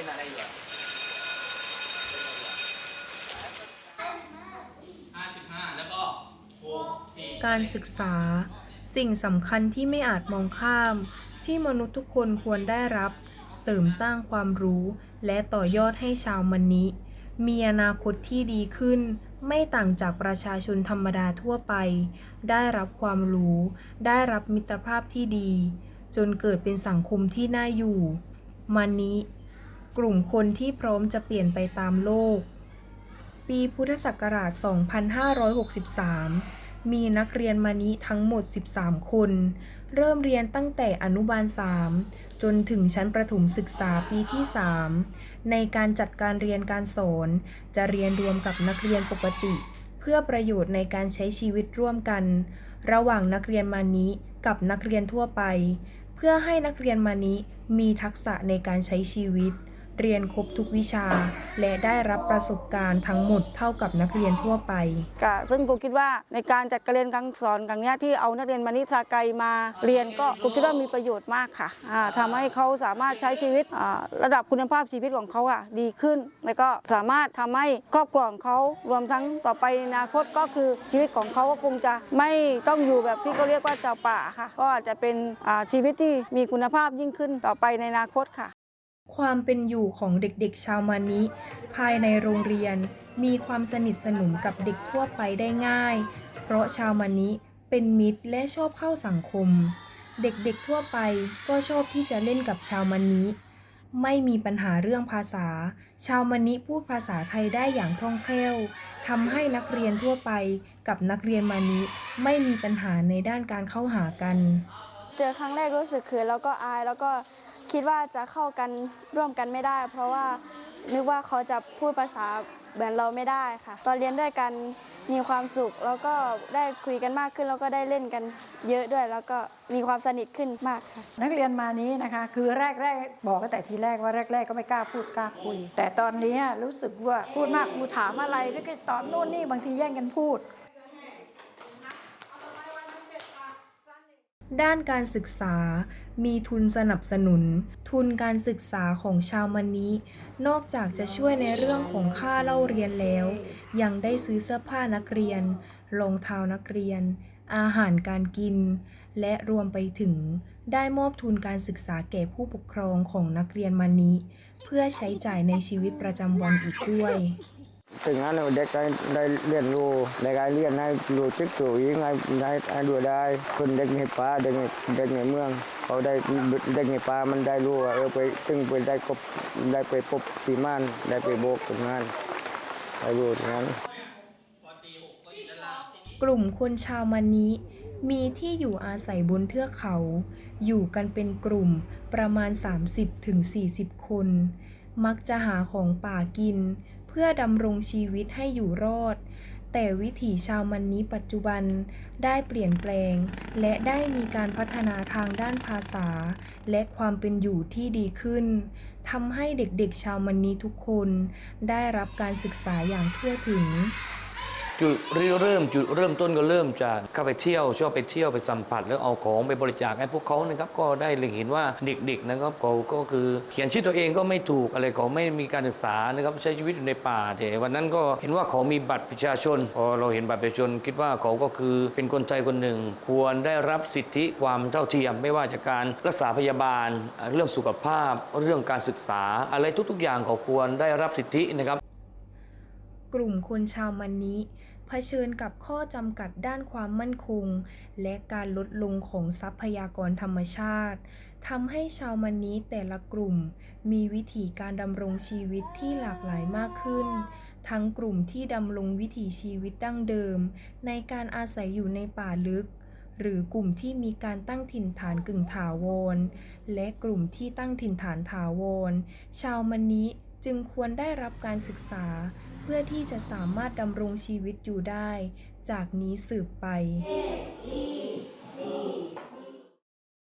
ล่นอะไรอยู่อะห้าสิบห้าแล้วก็หกสี่การศึกษา สิ่งสำคัญที่ไม่อาจมองข้าม ที่มนุษย์ทุกคนควรได้รับ เสริมสร้างความรู้ และต่อยอดให้ชาวมันนิมีอนาคตที่ดีขึ้น ไม่ต่างจากประชาชนธรรมดาทั่วไป ได้รับความรู้ ได้รับมิตรภาพที่ดี จนเกิดเป็นสังคมที่น่าอยู่ มันนิ กลุ่มคนที่พร้อมจะเปลี่ยนไปตามโลก ปีพุทธศักราช 2563 มีนักเรียนมานิทั้งหมด 13 คน เริ่มเรียนตั้งแต่อนุบาล 3 จนถึงชั้นประถมศึกษาปีที่ 3 ในการจัดการเรียนการสอน จะเรียนรวมกับนักเรียนปกติ เพื่อประโยชน์ในการใช้ชีวิตร่วมกัน ระหว่างนักเรียนมานิกับนักเรียนทั่วไป เพื่อให้นักเรียนมานิมีทักษะในการใช้ชีวิต เรียนครบทุกวิชา และได้รับประสบการณ์ทั้งหมดเท่ากับนักเรียนทั่วไป ค่ะซึ่งครูคิดว่าในการจัดการเรียนการสอนครั้งนี้ที่เอานักเรียนมานิสาไกมาเรียนก็ครูคิดว่ามีประโยชน์มากค่ะอ่าทำาให้เขาสามารถใช้ชีวิตระดับคุณภาพชีวิตของเขาอะดีขึ้น แล้วก็สามารถทำให้ครอบครัวของเขารวมทั้งต่อไปในอนาคตก็คือชีวิตของเขาก็คงจะไม่ต้องอยู่แบบที่เขาเรียกว่าเจ้าป่าค่ะ ก็อาจจะเป็นชีวิตที่มีคุณภาพยิ่งขึ้นต่อไปในอนาคตค่ะ ความเป็นอยู่ของเด็กๆชาวมานิ ภายในโรงเรียนมีความสนิทสนมกับเด็กทั่วไปได้ง่าย เพราะชาวมานิเป็นมิตรและชอบเข้าสังคม เด็กๆทั่วไปก็ชอบที่จะเล่นกับชาวมานิไม่มีปัญหาเรื่องภาษา ชาวมานิพูดภาษาไทยได้อย่างคล่องแคล่วทำให้นักเรียนทั่วไปกับนักเรียนมานิไม่มีปัญหาในด้านการเข้าหากัน เจอครั้งแรกรู้สึกเขินแล้วก็อายแล้วก็ คิดว่าจะเข้ากันร่วมกันไม่ได้ เพราะว่านึกว่าเขาจะพูดภาษาเหมือนเราไม่ได้ค่ะ ตอนเรียนด้วยกันมีความสุขแล้วก็ได้คุยกันมากขึ้นแล้วก็ได้เล่นกันเยอะด้วย แล้วก็มีความสนิทขึ้นมากค่ะ นักเรียนมานี้นะคะคือแรกแรกๆบอกกันแต่ทีแรกว่าแรก ๆ ก็ไม่กล้าพูดกล้าคุย แต่ตอนนี้รู้สึกว่าพูดมากครูถามอะไรแล้วก็ตอบโน่นนี่บางทีแย่งกันพูด ด้านการศึกษา มีทุนสนับสนุน ทุนการศึกษาของชาวมันนี้ นอกจากจะช่วยในเรื่องของค่าเล่าเรียนแล้ว ยังได้ซื้อเสื้อผ้านักเรียน รองเท้านักเรียน อาหารการกิน และรวมไปถึง ได้มอบทุนการศึกษาแก่ผู้ปกครองของนักเรียนมันนี้ เพื่อใช้จ่ายในชีวิตประจำวันอีกด้วย ถึงนั้นเด็กได้ได้เรียนรู้ในการเรียนให้รู้จิตตัวเองให้ให้ให้ดูได้คนเด็กในป่าเด็กในเด็กในเมือง เขาได้เด็กในป่ามันได้รู้ว่าเออไปตึงไปได้กบได้ไปพบปีมานได้ไปโบกตรงนั้นได้รู้ตรงนั้น กลุ่มคนชาวมันนี้ มีที่อยู่อาศัยบนเทือกเขา อยู่กันเป็นกลุ่มประมาณ 30-40 คน มักจะหาของป่ากิน เพื่อดำรงชีวิตให้อยู่รอด แต่วิถีชาวมันนี้ปัจจุบันได้เปลี่ยนแปลง และได้มีการพัฒนาทางด้านภาษา และความเป็นอยู่ที่ดีขึ้นทำให้เด็กๆชาวมันนี้ทุกคน ได้รับการศึกษาอย่างทั่วถึง จุดเริ่มจุดเริ่มต้นก็เริ่มจากเข้าไปเที่ยวชอบไปเที่ยวไปสัมผัสแล้วเอาของไปบริจาคให้พวกเขานะครับก็ได้เล็งเห็นว่าเด็กๆนะครับเขาก็คือเขียนชื่อตัวเองก็ไม่ถูกอะไรเขาไม่มีการศึกษานะครับใช้ชีวิตอยู่ในป่าแต่วันนั้นก็เห็นว่าเขามีบัตรประชาชน พอเราเห็นบัตรประชาชน คิดว่าเขาก็คือเป็นคนใจคนหนึ่ง ควรได้รับสิทธิความเท่าเทียม ไม่ว่าจากการรักษาพยาบาล เรื่องสุขภาพ เรื่องการศึกษา อะไรทุก ๆ อย่างเขาควรได้รับสิทธินะครับ กลุ่มคนชาวมันนี้เผชิญกับข้อจำกัดด้านความมั่นคง และการลดลงของทรัพยากรธรรมชาติทำให้ชาวมันนี้แต่ละกลุ่ม มีวิถีการดำรงชีวิตที่หลากหลายมากขึ้น ทั้งกลุ่มที่ดำรงวิถีชีวิตดั้งเดิม ในการอาศัยอยู่ในป่าลึก หรือกลุ่มที่มีการตั้งถิ่นฐานกึ่งถาวร และกลุ่มที่ตั้งถิ่นฐานถาวร ชาวมันนี้ จึงควรได้รับการศึกษาเพื่อที่จะสามารถดำรงชีวิตอยู่ได้ จากนี้สืบไป E